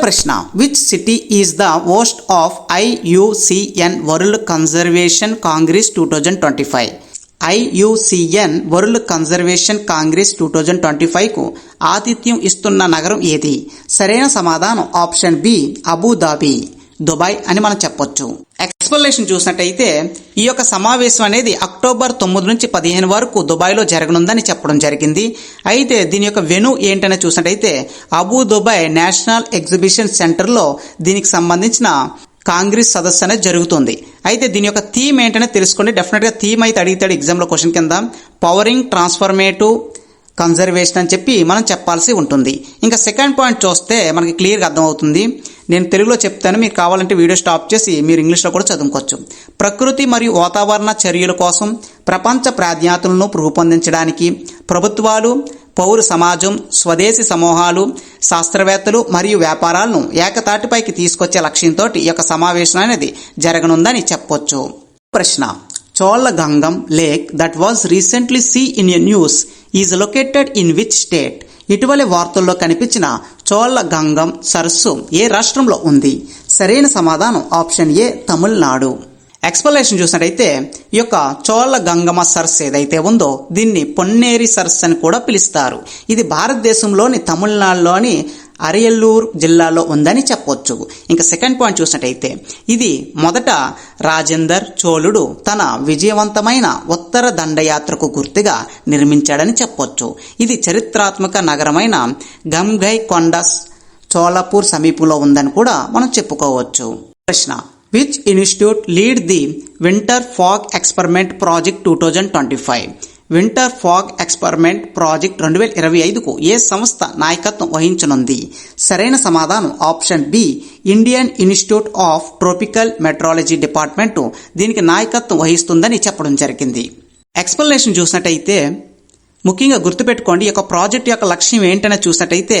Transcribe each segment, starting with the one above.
ప్రశ్న which city is the host of IUCN World Conservation Congress two thousand twenty five IUCN World Conservation Congress two thousand twenty ఫైవ్కు ఆతిథ్యం ఇస్తున్న నగరం ఏది? సరైన సమాధానం ఆప్షన్ బి అబుదాబి దుబాయ్ అని మనం చెప్పొచ్చు. ఎక్స్ప్లెనేషన్ చూసినట్టయితే ఈ యొక్క సమావేశం అనేది అక్టోబర్ తొమ్మిది నుంచి పదిహేను వరకు దుబాయ్లో జరగనుందని చెప్పడం జరిగింది. అయితే దీని యొక్క వెను ఏంటనే చూసినట్టయితే అబూ దుబాయ్ నేషనల్ ఎగ్జిబిషన్ సెంటర్లో దీనికి సంబంధించిన కాంగ్రెస్ సదస్సు అనేది జరుగుతుంది. అయితే దీని యొక్క థీమ్ ఏంటనే తెలుసుకోండి డెఫినెట్గా థీమ్ అయితే అడిగితే ఎగ్జామ్లో క్వశ్చన్ కింద పవరింగ్ ట్రాన్స్ఫర్మేటివ్ కన్జర్వేషన్ అని చెప్పి మనం చెప్పాల్సి ఉంటుంది. ఇంకా సెకండ్ పాయింట్ చూస్తే మనకి క్లియర్గా అర్థమవుతుంది. నేను తెలుగులో చెప్తాను మీకు కావాలంటే వీడియో స్టాప్ చేసి మీరు ఇంగ్లీష్లో కూడా చదువుకోవచ్చు. ప్రకృతి మరియు వాతావరణ చర్యల కోసం ప్రపంచ ప్రాధాన్యతలను రూపొందించడానికి ప్రభుత్వాలు పౌర సమాజం స్వదేశీ సమూహాలు శాస్త్రవేత్తలు మరియు వ్యాపారాలను ఏకతాటిపైకి తీసుకొచ్చే లక్ష్యంతో ఈ యొక్క సమావేశం అనేది జరగనుందని చెప్పొచ్చు. ప్రశ్న Chola Gangam lake that was recently see in a news is located in which state. ఇటీవలి వార్తల్లో కనిపించిన చోళ గంగం సరస్సు ఏ రాష్ట్రంలో ఉంది? సరైన సమాధానం ఆప్షన్ ఏ తమిళనాడు. ఎక్స్ప్లనేషన్ చూసినట్టయితే ఈ యొక్క చోళ గంగమ సరస్సు ఏదైతే ఉందో దీన్ని పొన్నేరి సరస్సు అని కూడా పిలుస్తారు. ఇది భారతదేశంలోని తమిళనాడులోని అరియల్లూరు జిల్లాలో ఉందని చెప్పొచ్చు. ఇంకా సెకండ్ పాయింట్ చూసినట్టయితే ఇది మొదట రాజేందర్ చోళుడు తన విజయవంతమైన ఉత్తర దండయాత్రకు గుర్తుగా నిర్మించాడని చెప్పొచ్చు. ఇది చరిత్రాత్మక నగరమైన గంగై కొండస్ చోళపూర్ సమీపంలో ఉందని కూడా మనం చెప్పుకోవచ్చు. ప్రశ్న which institute lead the winter fog experiment project two thousand twenty five winter fog experiment project రెండు వేల ఇరవై ఐదుకు ఏ సంస్థ నాయకత్వం వహించనుంది? సరైన సమాధానం option B Indian Institute of Tropical Meteorology department దీనికి నాయకత్వం వహిస్తుందని చెప్పడం జరిగింది. ఎక్స్ప్లెనేషన్ చూసినట్టయితే ముఖ్యంగా గుర్తుపెట్టుకోండి ఈ యొక్క ప్రాజెక్ట్ యొక్క లక్ష్యం ఏంటనే చూసినట్టయితే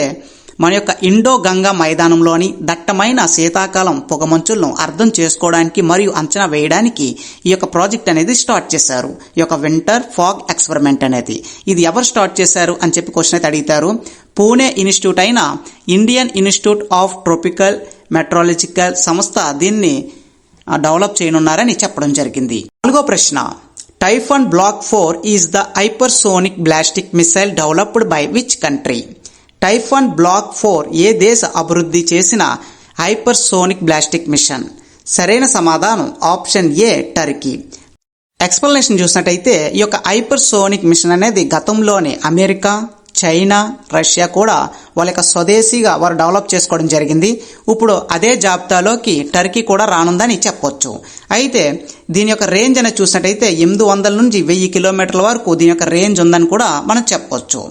మన యొక్క ఇండో గంగా మైదానంలోని దట్టమైన శీతాకాలం పొగమంచులను అర్థం చేసుకోవడానికి మరియు అంచనా వేయడానికి ఈ యొక్క ప్రాజెక్ట్ అనేది స్టార్ట్ చేశారు. ఈ యొక్క వింటర్ ఫాగ్ ఎక్స్పెరిమెంట్ అనేది. ఇది ఎవరు స్టార్ట్ చేశారు అని చెప్పి క్వశ్చన్ అయితే అడిగితారు. పూణే ఇన్స్టిట్యూట్ అయిన Indian Institute of Tropical Meteorological సంస్థ దీన్ని డెవలప్ చేయనున్నారని చెప్పడం జరిగింది. నాలుగో ప్రశ్న. Typhon block four is the hypersonic ballistic missile developed by which country? Typhon block four ఏ దేశ అభివృద్ధి చేసిన హైపర్సోనిక్ బ్లాస్టిక్ మిషన్. సరైన సమాధానం ఆప్షన్ ఏ టర్కీ. ఎక్స్ప్లెనేషన్ చూసినట్టయితే ఈ యొక్క హైపర్సోనిక్ మిషన్ అనేది గతంలోనే అమెరికా చైనా రష్యా కూడా వాళ్ళ యొక్క స్వదేశీగా వారు డెవలప్ చేసుకోవడం జరిగింది. ఇప్పుడు అదే జాబితాలోకి టర్కీ కూడా రానుందని చెప్పొచ్చు. అయితే దీని యొక్క రేంజ్ అనేది చూసినట్టయితే ఎనిమిది వందల నుంచి వెయ్యి కిలోమీటర్ల వరకు దీని యొక్క రేంజ్ ఉందని కూడా మనం చెప్పొచ్చు.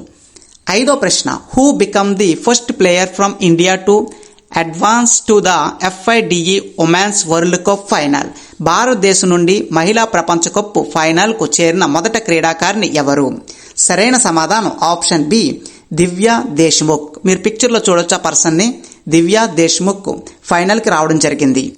ఐదో ప్రశ్న who become the first player from India to advance to the FIDE women's World Cup final భారతదేశం నుండి మహిళా ప్రపంచ కప్ ఫైనల్కు చేరిన మొదట క్రీడాకారిణి ఎవరు? సరైన సమాధానం ఆప్షన్ బి దివ్య దేశ్ముఖ్. మీరు పిక్చర్లో చూడొచ్చు ఆ పర్సన్ని? దివ్య దేశ్ముఖ్ ఫైనల్కి రావడం జరిగింది.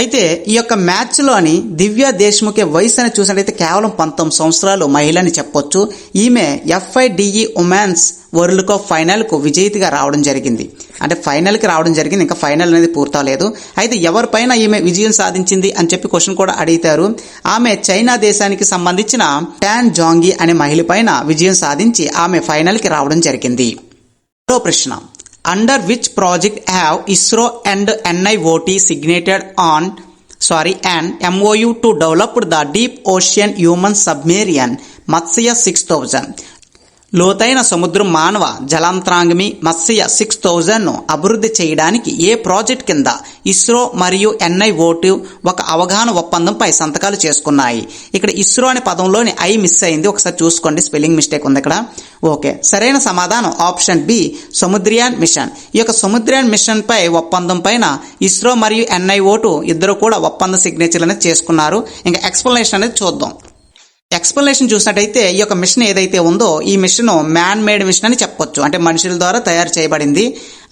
అయితే ఈ యొక్క మ్యాచ్లోని దివ్య దేశ్ముఖ్ వయసు అని చూసినట్లయితే కేవలం పంతొమ్మిది సంవత్సరాలు మహిళని చెప్పొచ్చు. ఈమె ఎఫ్ఐడిఈ ఉమెన్స్ వరల్డ్ కప్ ఫైనల్కు విజేతగా రావడం జరిగింది. అంటే ఫైనల్కి రావడం జరిగింది ఇంకా ఫైనల్ అనేది పూర్తవలేదు. అయితే ఎవరిపైన ఈమె విజయం సాధించింది అని చెప్పి క్వశ్చన్ కూడా అడిగితారు. ఆమె చైనా దేశానికి సంబంధించిన టాన్ జాంగి అనే మహిళ పైన విజయం సాధించి ఆమె ఫైనల్కి రావడం జరిగింది. మరో ప్రశ్న. under which project have ISRO and NIOT signated on sorry an MOU to develop the deep ocean human submarine Matsya 6000 లోతైన సముద్రం మానవ జలాంతరాంగమి మత్స్య సిక్స్ థౌజండ్ను అభివృద్ధి చేయడానికి ఏ ప్రాజెక్ట్ కింద ఇస్రో మరియు ఎన్ఐఓటు ఒక అవగాహన ఒప్పందంపై సంతకాలు చేసుకున్నాయి. ఇక్కడ ఇస్రో అనే పదంలోని ఐ మిస్ అయింది. ఒకసారి చూసుకోండి. స్పెల్లింగ్ మిస్టేక్ ఉంది ఇక్కడ. ఓకే. సరైన సమాధానం ఆప్షన్ బి సముద్రయాన్ మిషన్. ఈ యొక్క సముద్రయాన్ మిషన్ పై ఒప్పందం పైన ఇస్రో మరియు ఎన్ఐఓటు ఇద్దరు కూడా ఒప్పంద సిగ్నేచర్లు అనేది చేసుకున్నారు. ఇంకా ఎక్స్ప్లెనేషన్ అనేది చూద్దాం. ఎక్స్ప్లెనేషన్ చూసినట్టయితే ఈ యొక్క మిషన్ ఏదైతే ఉందో ఈ మిషన్ మ్యాన్ మేడ్ మిషన్ అని చెప్పొచ్చు. అంటే మనుషుల ద్వారా తయారు చేయబడింది.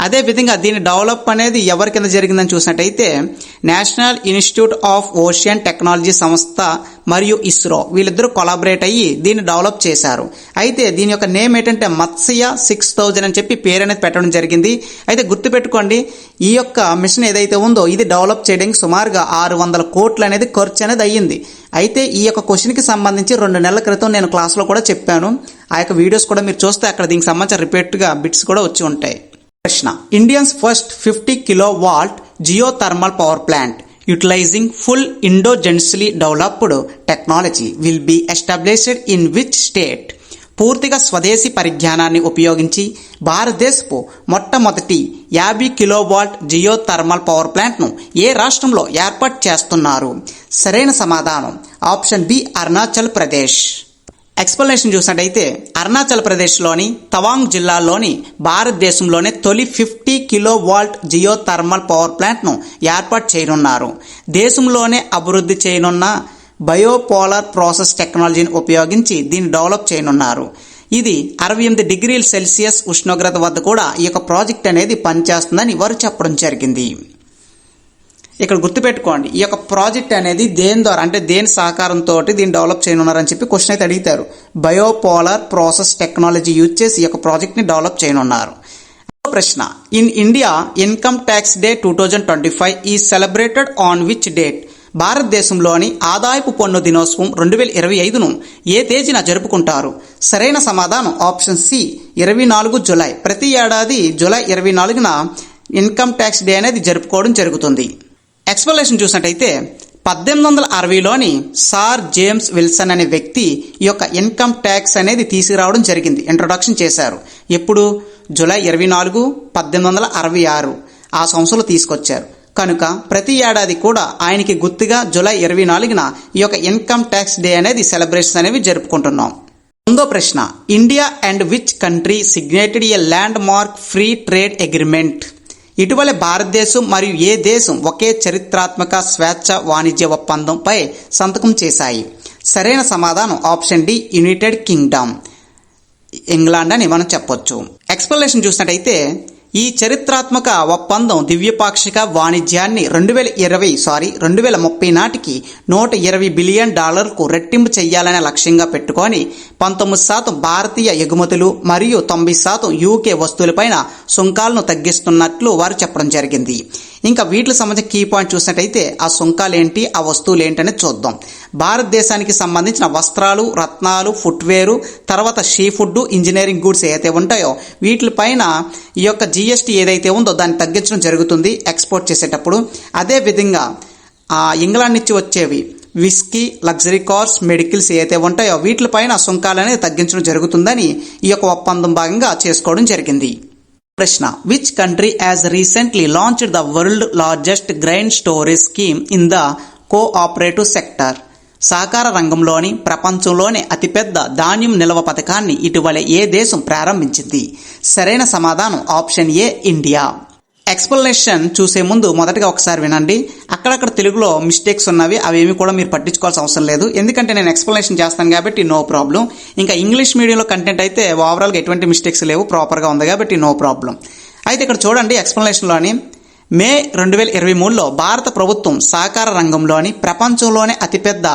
అదే విధంగా దీని డెవలప్ అనేది ఎవరి కింద జరిగిందని చూసినట్టయితే National Institute of Ocean Technology సంస్థ మరియు ఇస్రో వీళ్ళిద్దరూ కొలాబరేట్ అయ్యి దీన్ని డెవలప్ చేశారు. అయితే దీని యొక్క నేమ్ ఏంటంటే మత్స్య సిక్స్ థౌజండ్ అని చెప్పి పేరు అనేది పెట్టడం జరిగింది. అయితే గుర్తుపెట్టుకోండి ఈ యొక్క మిషన్ ఏదైతే ఉందో ఇది డెవలప్ చేయడానికి సుమారుగా ఆరు వందల కోట్లు అనేది ఖర్చు అనేది అయ్యింది. అయితే ఈ యొక్క క్వశ్చన్కి సంబంధించి రెండు నెలల క్రితం నేను క్లాస్లో కూడా చెప్పాను. ఆ యొక్క వీడియోస్ కూడా మీరు చూస్తే అక్కడ దీనికి సంబంధించిన రిపీట్గా బిట్స్ కూడా వచ్చి ఉంటాయి. ప్రశ్న. Indian's first fifty kilowatt geothermal power plant utilising full indigenously developed technology will be established in which state పూర్తిగా స్వదేశీ పరిజ్ఞానాన్ని ఉపయోగించి భారతదేశపు మొట్టమొదటి యాభై కిలోవాల్ట్ జియో థర్మల్ పవర్ ప్లాంట్ను ఏ రాష్ట్రంలో ఏర్పాటు చేస్తున్నారు? సరైన సమాధానం. Option B Arunachal Pradesh. Explanation చూసినట్టయితే అరుణాచల్ ప్రదేశ్లోని తవాంగ్ జిల్లాలోని భారతదేశంలోనే తొలి fifty kilo Walt Jio thermal power ప్లాంట్ను ఏర్పాటు చేయనున్నారు. దేశంలోనే అభివృద్ధి చేయనున్న బయోపోలార్ ప్రాసెస్ టెక్నాలజీని ఉపయోగించి దీన్ని డెవలప్ చేయనున్నారు. ఇది అరవై ఎనిమిది డిగ్రీల సెల్సియస్ ఉష్ణోగ్రత వద్ద కూడా ఈ యొక్క ప్రాజెక్ట్ అనేది పనిచేస్తుందని వారు చెప్పడం జరిగింది. ఇక్కడ గుర్తుపెట్టుకోండి ఈ యొక్క ప్రాజెక్ట్ అనేది దేని ద్వారా అంటే దేని సహకారంతో దీన్ని డెవలప్ చేయనున్నారని చెప్పి క్వశ్చన్ అయితే అడిగితారు. బయోపోలార్ ప్రాసెస్ టెక్నాలజీ యూజ్ చేసి ఈ యొక్క ప్రాజెక్ట్ని డెవలప్ చేయనున్నారు. ప్రశ్న in India income tax day two thousand twenty five is celebrated on which date? భారతదేశంలోని ఆదాయపు పన్ను దినోత్సవం రెండు వేల ఇరవై ఐదును ఏ తేదీన జరుపుకుంటారు? సరైన సమాధానం ఆప్షన్ సి ఇరవై నాలుగు జులై. ప్రతి ఏడాది జూలై ఇరవై నాలుగున ఇన్కమ్ ట్యాక్స్ డే అనేది జరుపుకోవడం జరుగుతుంది. ఎక్స్ప్లెనేషన్ చూసినట్టయితే పద్దెనిమిది వందల అరవైలోని సార్ జేమ్స్ విల్సన్ అనే వ్యక్తి ఈ యొక్క ఇన్కమ్ ట్యాక్స్ అనేది తీసుకురావడం జరిగింది. ఇంట్రొడక్షన్ చేశారు. ఎప్పుడు? జూలై ఇరవై నాలుగు పద్దెనిమిది వందల అరవై ఆరు ఆ సంవత్సరంలో తీసుకొచ్చారు. కనుక ప్రతి ఏడాది కూడా ఆయనకి గుర్తుగా జూలై ఇరవై నాలుగున ఈ యొక్క ఇన్కమ్ ట్యాక్స్ డే అనేది సెలబ్రేషన్ అనేవి జరుపుకుంటున్నాం. ముందో ప్రశ్న India and which country signed a landmark free trade agreement? ఇటీవల భారతదేశం మరియు ఏ దేశం ఒకే చరిత్రాత్మక స్వేచ్ఛ వాణిజ్య ఒప్పందంపై సంతకం చేశాయి. సరైన సమాధానం option D United Kingdom. England అని మనం చెప్పొచ్చు. ఎక్స్ప్లెనేషన్ చూసినట్టయితే ఈ చరిత్రాత్మక ఒప్పందం దివ్యపాక్షిక వాణిజ్యాన్ని రెండు వేల ఇరవై సారీ రెండు వేల ముప్పై నాటికి నూట ఇరవై బిలియన్ డాలర్కు రెట్టింపు చేయాలనే లక్ష్యంగా పెట్టుకొని పంతొమ్మిది శాతం భారతీయ ఎగుమతులు మరియు తొంభై శాతం యూకే వస్తువులపైన సుంకాలను తగ్గిస్తున్నట్లు వారు చెప్పడం జరిగింది. ఇంకా వీటికి సంబంధించి కీ పాయింట్ చూసినట్టయితే ఆ సుంకాలు ఏంటి ఆ వస్తువులు ఏంటనేది చూద్దాం. భారతదేశానికి సంబంధించిన వస్త్రాలు రత్నాలు ఫుట్వేరు తర్వాత షీ ఫుడ్ ఇంజనీరింగ్ గూడ్స్ ఏదైతే ఉంటాయో వీటిపైన ఈ యొక్క జిఎస్టీ ఏదైతే ఉందో దాన్ని తగ్గించడం జరుగుతుంది ఎక్స్పోర్ట్ చేసేటప్పుడు. అదే విధంగా ఆ ఇంగ్లాండ్ నుంచి వచ్చేవి విస్కీ లగ్జరీ కార్స్ మెడికల్స్ ఏవైతే ఉంటాయో వీటిపైన సుంకాలు అనేది తగ్గించడం జరుగుతుందని ఈ యొక్క ఒప్పందం భాగంగా చేసుకోవడం జరిగింది. ప్రశ్న which country has recently launched the world largest grain storage scheme in the cooperative sector సహకార రంగంలోని ప్రపంచంలోనే అతిపెద్ద ధాన్యం నిల్వ పథకాన్ని ఇటీవలే ఏ దేశం ప్రారంభించింది? సరైన సమాధానం ఆప్షన్ ఏ ఇండియా. ఎక్స్ప్లెనేషన్ చూసే ముందు మొదటగా ఒకసారి వినండి. అక్కడక్కడ తెలుగులో మిస్టేక్స్ ఉన్నవి అవేమి కూడా మీరు పట్టించుకోవాల్సిన అవసరం లేదు. ఎందుకంటే నేను ఎక్స్ప్లెనేషన్ చేస్తాను కాబట్టి నో ప్రాబ్లం ఇంకా ఇంగ్లీష్ మీడియంలో కంటెంట్ అయితే ఓవరాల్గా ఎటువంటి మిస్టేక్స్ లేవు ప్రాపర్గా ఉంది కాబట్టి నో ప్రాబ్లం అయితే ఇక్కడ చూడండి ఎక్స్ప్లెనేషన్లోని మే రెండు వేల ఇరవై మూడులో భారత ప్రభుత్వం సహకార రంగంలోని ప్రపంచంలోనే అతిపెద్ద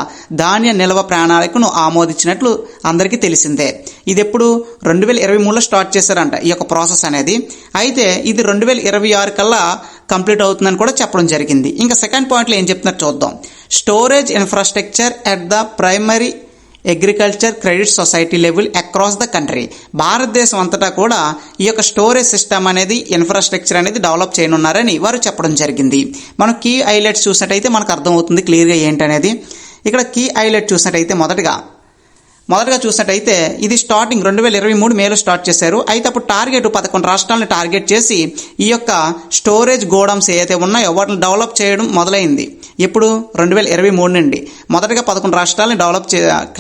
ధాన్య నిల్వ ప్రణాళికను ఆమోదించినట్లు అందరికీ తెలిసిందే. ఇది ఎప్పుడు రెండు వేల ఇరవై మూడులో స్టార్ట్ చేశారంట ఈ యొక్క ప్రాసెస్ అనేది. అయితే ఇది రెండు వేల ఇరవై ఆరు కల్లా కంప్లీట్ అవుతుందని కూడా చెప్పడం జరిగింది. ఇంకా సెకండ్ పాయింట్లో ఏం చెప్తున్నారు చూద్దాం. Storage infrastructure at the primary agriculture credit society level across the country భారతదేశం అంతటా కూడా ఈ యొక్క స్టోరేజ్ సిస్టమ్ అనేది ఇన్ఫ్రాస్ట్రక్చర్ అనేది డెవలప్ చేయనున్నారని వారు చెప్పడం జరిగింది. మనం కీ హైలైట్స్ చూసినట్టయితే మనకు అర్థమవుతుంది క్లియర్గా ఏంటనేది. ఇక్కడ కీ హైలైట్ చూసినట్టయితే మొదటగా మొదటగా చూసినట్టయితే ఇది స్టార్టింగ్ రెండు వేల ఇరవై మూడు మేలో స్టార్ట్ చేశారు. అయితే అప్పుడు టార్గెట్ పదకొండు రాష్ట్రాలను టార్గెట్ చేసి ఈ యొక్క స్టోరేజ్ గోడమ్స్ ఏవైతే ఉన్నాయో వాటిని డెవలప్ చేయడం మొదలైంది. ఎప్పుడు? రెండు వేల ఇరవై మూడు నుండి. మొదటగా పదకొండు రాష్ట్రాలను డెవలప్ చే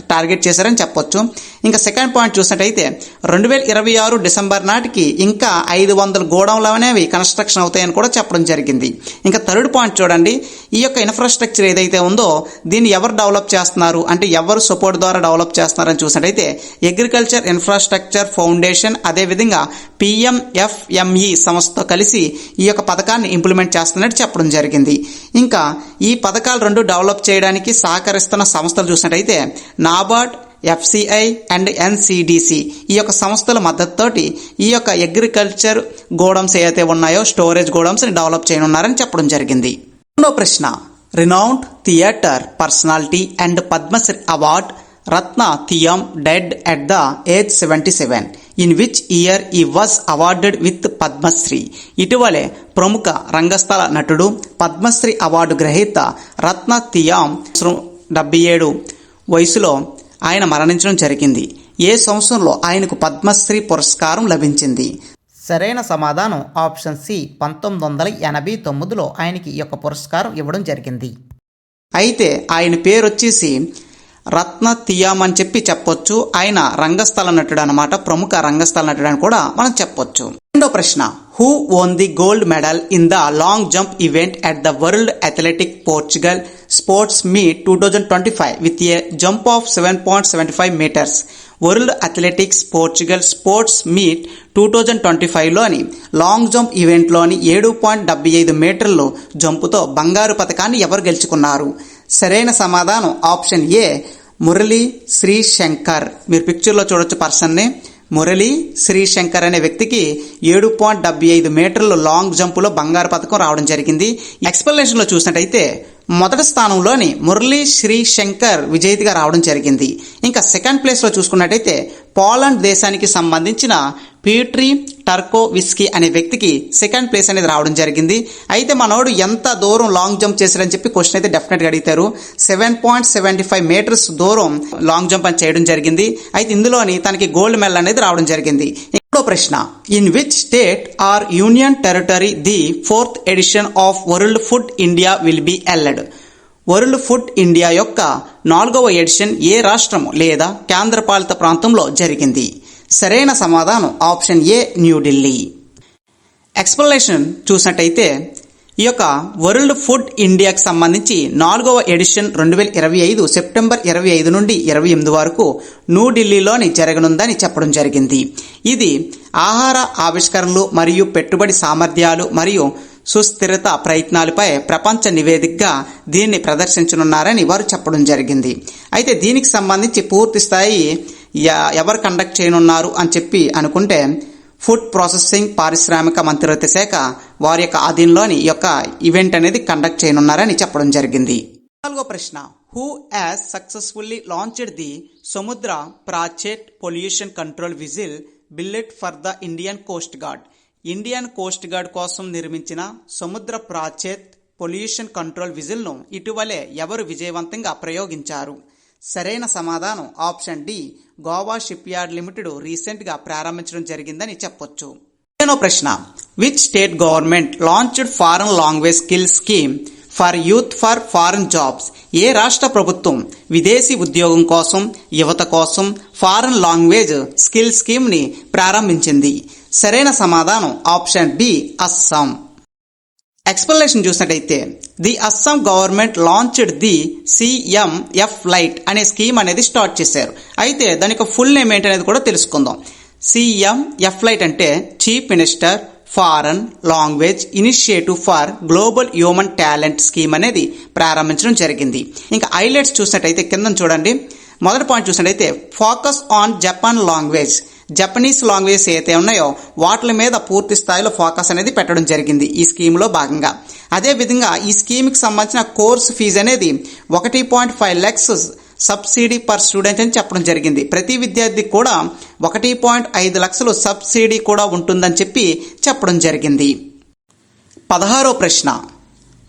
టార్గెట్ చేశారని చెప్పొచ్చు. ఇంకా సెకండ్ పాయింట్ చూసినట్టయితే రెండు వేల ఇరవై ఆరు డిసెంబర్ నాటికి ఇంకా ఐదు వందల గోడౌన్లు అనేవి కన్స్ట్రక్షన్ అవుతాయని కూడా చెప్పడం జరిగింది. ఇంకా థర్డ్ పాయింట్ చూడండి. ఈ యొక్క ఇన్ఫ్రాస్ట్రక్చర్ ఏదైతే ఉందో దీన్ని ఎవరు డెవలప్ చేస్తున్నారు? అంటే ఎవరు సపోర్ట్ ద్వారా డెవలప్ చేస్తున్నారని చూసినట్టయితే అగ్రికల్చర్ ఇన్ఫ్రాస్ట్రక్చర్ ఫౌండేషన్ అదేవిధంగా పిఎంఎఫ్ఎంఈ సంస్థతో కలిసి ఈ యొక్క పథకాన్ని ఇంప్లిమెంట్ చేస్తున్నట్టు చెప్పడం జరిగింది. ఇంకా ఈ పథకాలు రెండు డెవలప్ చేయడానికి సహకరిస్తున్న సంస్థలు చూసినట్టయితే నాబార్డ్ ఎఫ్సిఐ అండ్ ఎన్సిడిసి ఈ యొక్క సంస్థల మద్దతుతోటి ఈ యొక్క అగ్రికల్చర్ గోడౌన్స్ ఏవైతే ఉన్నాయో స్టోరేజ్ గోడౌన్స్ని డెవలప్ చేయనున్నారని చెప్పడం జరిగింది. రెండో ప్రశ్న. Renowned theatre personality and Padmashri award Ratan Thiyam dead at the age seventy seven in which year he was awarded with Padmashri. ఇటీవలే ప్రముఖ రంగస్థల నటుడు పద్మశ్రీ అవార్డు గ్రహీత రత్న థియాం డెబ్బై ఏడు వయసులో ఆయన మరణించడం జరిగింది. ఏ సంవత్సరంలో ఆయనకు పద్మశ్రీ పురస్కారం లభించింది? సరైన సమాధానం ఆప్షన్ సి పంతొమ్మిది వందల ఎనభై తొమ్మిదిలో ఆయనకి ఈ యొక్క పురస్కారం ఇవ్వడం జరిగింది. అయితే ఆయన పేరు వచ్చేసి రత్న తియామ్ అని చెప్పి చెప్పొచ్చు. ఆయన రంగస్థల నటుడు అనమాట ప్రముఖ రంగస్థల నటుడు అని కూడా మనం చెప్పొచ్చు. రెండో ప్రశ్న. Who won the gold medal in the long jump event at the World Athletic Portugal sports meet two thousand twenty five with a jump of seven point seventy five metres World Athletics Portugal sports meet two thousand twenty ఫైవ్లోని long jump ఈవెంట్లోని ఏడు పాయింట్ డెబ్బై ఐదు మీటర్లు జంపుతో బంగారు పథకాన్ని ఎవరు గెలుచుకున్నారు? సరైన సమాధానం ఆప్షన్ ఏ మురళి శ్రీ శంకర్ మీరు పిక్చర్లో చూడొచ్చు పర్సన్ని మురళి శ్రీశంకర్ అనే వ్యక్తికి ఏడు పాయింట్ డెబ్బై ఐదు మీటర్లు లాంగ్ జంపులో బంగారు పథకం రావడం జరిగింది. ఎక్స్ప్లెనేషన్లో చూసినట్టయితే మొదటి స్థానంలోని మురళి శ్రీశంకర్ విజేతగా రావడం జరిగింది. ఇంకా సెకండ్ ప్లేస్లో చూసుకున్నట్టయితే పోలాండ్ దేశానికి సంబంధించిన పీట్రీ టర్కో విస్కీ అనే వ్యక్తికి సెకండ్ ప్లేస్ అనేది రావడం జరిగింది. అయితే మనోడు ఎంత దూరం లాంగ్ జంప్ చేశారని చెప్పి క్వశ్చన్ అయితే డెఫినెట్గా అడిగితారు seven point seventy five metres దూరం లాంగ్ జంప్ అని చేయడం జరిగింది. అయితే ఇందులోని తనకి గోల్డ్ మెడల్ అనేది రావడం జరిగింది. రెండో ప్రశ్న. In which state or union territory the fourth edition of World Food India will be held World Food India యొక్క నాలుగవ ఎడిషన్ ఏ రాష్ట్రం లేదా కేంద్రపాలిత ప్రాంతంలో జరిగింది? సరైన సమాధానం. ఆప్షన్ ఏ న్యూఢిల్లీ ఎక్స్ప్లెనేషన్ చూసినట్టయితే ఈ యొక్క వరల్డ్ ఫుడ్ ఇండియాకి సంబంధించి నాలుగవ ఎడిషన్ రెండు వేల ఇరవై ఐదు సెప్టెంబర్ ఇరవై ఐదు నుండి ఇరవై ఎనిమిది వరకు న్యూఢిల్లీలోని జరగనుందని చెప్పడం జరిగింది. ఇది ఆహార ఆవిష్కరణలు మరియు పెట్టుబడి సామర్థ్యాలు మరియు సుస్థిరత ప్రయత్నాలపై ప్రపంచ నివేదికగా దీన్ని ప్రదర్శించనున్నారని వారు చెప్పడం జరిగింది. అయితే దీనికి సంబంధించి పూర్తి స్థాయి ఎవరు కండక్ట్ చేయనున్నారు అని చెప్పి అనుకుంటే ఫుడ్ ప్రాసెసింగ్ పారిశ్రామిక మంత్రిత్వ శాఖ వారి యొక్క ఆధీనంలోని ఈ యొక్క ఈవెంట్ అనేది కండక్ట్ చేయనున్నారని చెప్పడం జరిగింది. నాలుగో ప్రశ్న. Who has successfully launched the Samudra Prachet pollution control vessel built for the Indian Coast Guard Indian Coast Guard కోసం నిర్మించిన సముద్ర ప్రాచేత్ పొల్యూషన్ కంట్రోల్ విజిల్ను ఇటీవలే ఎవరు విజయవంతంగా ప్రయోగించారు? సరైన సమాధానం option D Goa shipyard limited రీసెంట్గా ప్రారంభించడం జరిగిందని చెప్పొచ్చు. నేను ప్రశ్న. Which state government launched foreign language skill scheme for youth for foreign jobs? ఏ రాష్ట్ర ప్రభుత్వం విదేశీ ఉద్యోగం కోసం యువత కోసం ఫారెన్ లాంగ్వేజ్ స్కిల్ స్కీమ్ని ప్రారంభించింది? సరైన సమాధానం ఆప్షన్ బి అస్సాం. ఎక్స్ప్లెనేషన్ చూసినట్టయితే the Assam government launched the CMF light అనే స్కీమ్ అనేది స్టార్ట్ చేశారు. అయితే దాని యొక్క ఫుల్ నేమ్ ఏంటనేది కూడా తెలుసుకుందాం. సిఎంఎఫ్ లైట్ అంటే chief minister foreign language initiative for global human talent scheme అనేది ప్రారంభించడం జరిగింది. ఇంకా హైలైట్స్ చూసినట్టయితే కింద చూడండి. మొదటి పాయింట్ చూసినట్టయితే focus on Japan language Japanese language ఏదైతే ఉన్నాయో వాటి మీద పూర్తి స్థాయిలో ఫోకస్ అనేది పెట్టడం జరిగింది ఈ స్కీమ్లో భాగంగా. అదేవిధంగా ఈ స్కీమ్కి సంబంధించిన కోర్సు ఫీజు అనేది ఒకటి point five lakhs subsidy per student అని చెప్పడం జరిగింది. ప్రతి విద్యార్థికి కూడా ఒకటి పాయింట్ ఐదు లక్షలు సబ్సిడీ కూడా ఉంటుందని చెప్పి చెప్పడం జరిగింది. పదహారో ప్రశ్న.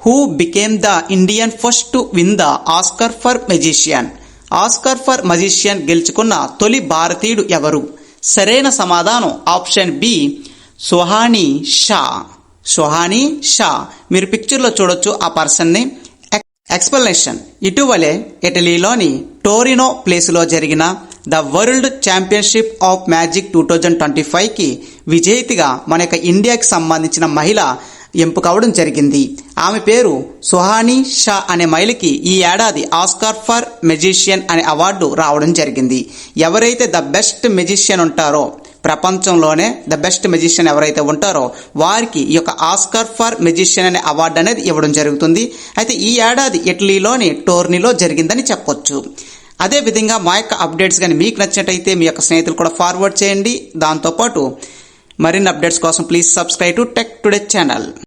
Who became the Indian first to win the Oscar for magician Oscar for magician గెలుచుకున్న తొలి భారతీయుడు ఎవరు? సరైన సమాధానం. Option B Suhani Shah. Suhani Shah. మీరు పిక్చర్లో చూడొచ్చు ఆ పర్సన్ని. ఎక్స్ప్లెనేషన్ ఇటీవలే ఇటలీలోని టోరినో ప్లేస్లో జరిగిన the World Championship of Magic two thousand twenty ఫైవ్కి విజేతగా మన యొక్క ఇండియాకి సంబంధించిన మహిళ ఎంపిక అవడం జరిగింది. ఆమె పేరు సుహానీ షా అనే మహిళకి ఈ ఏడాది ఆస్కార్ ఫర్ మెజిషియన్ అనే అవార్డు రావడం జరిగింది. ఎవరైతే ద బెస్ట్ మెజిషియన్ ఉంటారో ప్రపంచంలోనే ద బెస్ట్ మెజిషియన్ ఎవరైతే ఉంటారో వారికి ఈ యొక్క ఆస్కార్ ఫర్ మెజిషియన్ అనే అవార్డు అనేది ఇవ్వడం జరుగుతుంది. అయితే ఈ ఏడాది ఇటలీలోని టోర్నీలో జరిగిందని చెప్పొచ్చు. అదే విధంగా మా యొక్క అప్డేట్స్ కానీ మీకు నచ్చినట్టయితే మీ యొక్క స్నేహితులు కూడా ఫార్వర్డ్ చేయండి. దాంతోపాటు మరిన్ని అప్డేట్స్ కోసం please subscribe to Tech Today channel.